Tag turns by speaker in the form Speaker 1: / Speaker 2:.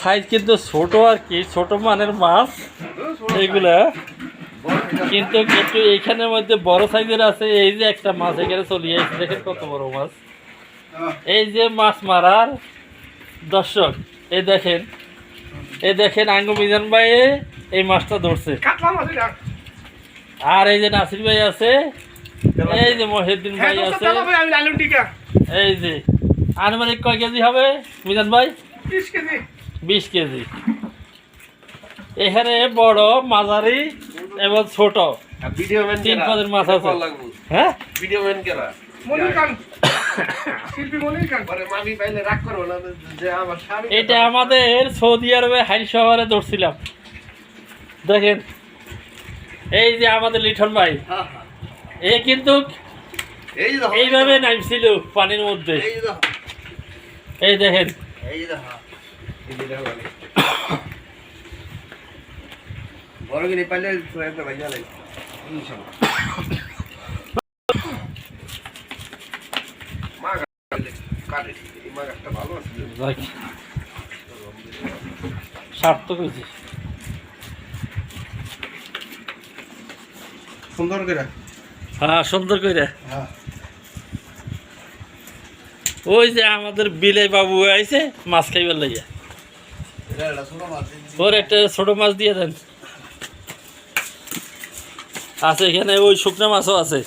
Speaker 1: Size কিন্তু ছোট আর কি ছোট মানের মাছ এগুলা। কিন্তু একটু এইখানের মধ্যে বড় সাইজের আছে এই যে একটা মাছ এখানে চলিয়ে আসছে দেখেন কত বড় মাছ। এই যে মাছ মারার দর্শক এই দেখেন এই দেখেন আঙ্গু মিজান ভাই এই মাছটা ধরছে। আর এই যে নাসির ভাই আছে এই যে মহিউদ্দিন
Speaker 2: হ্যাঁ
Speaker 1: ভাই আছে। এই যে আনুমানিক কয় কেজি হবে মিজান ভাই?
Speaker 2: 30 কেজি।
Speaker 1: বিশ কেজি। এখানে বড় মাঝারি এবং ছোট।
Speaker 3: ভিডিও
Speaker 1: তিন পদের মাছ আছে। হ্যাঁ?
Speaker 3: ভিডিও ম্যান কেরা?
Speaker 2: মনির খান শিল্পী মনির খান
Speaker 3: পরে মামি পাইলে রাগ করব না যে আমার স্বামী
Speaker 1: এটা আমাদের সৌদি আরবে হাইল শহরে ধরছিলাম। দেখেন এই যে আমাদের লিঠন ভাই
Speaker 3: হ্যাঁ, হ্যাঁ।
Speaker 1: এ কিন্তু এইভাবে নামছিল পানির মধ্যে।
Speaker 3: এই
Speaker 1: দেখেন।
Speaker 3: বড় একটা ভাই ভালো
Speaker 1: সার্থক হয়েছে।
Speaker 3: সুন্দর করে।
Speaker 1: হ্যাঁ সুন্দর করে।
Speaker 3: হ্যাঁ।
Speaker 1: ওই যে আমাদের বিলে বাবু আইছে মাছ খাইবার লাগিয়া ওর একটা ছোট মাছ দিয়ে দেন। আছে এখানে ওই শুকনো মাছও আছে।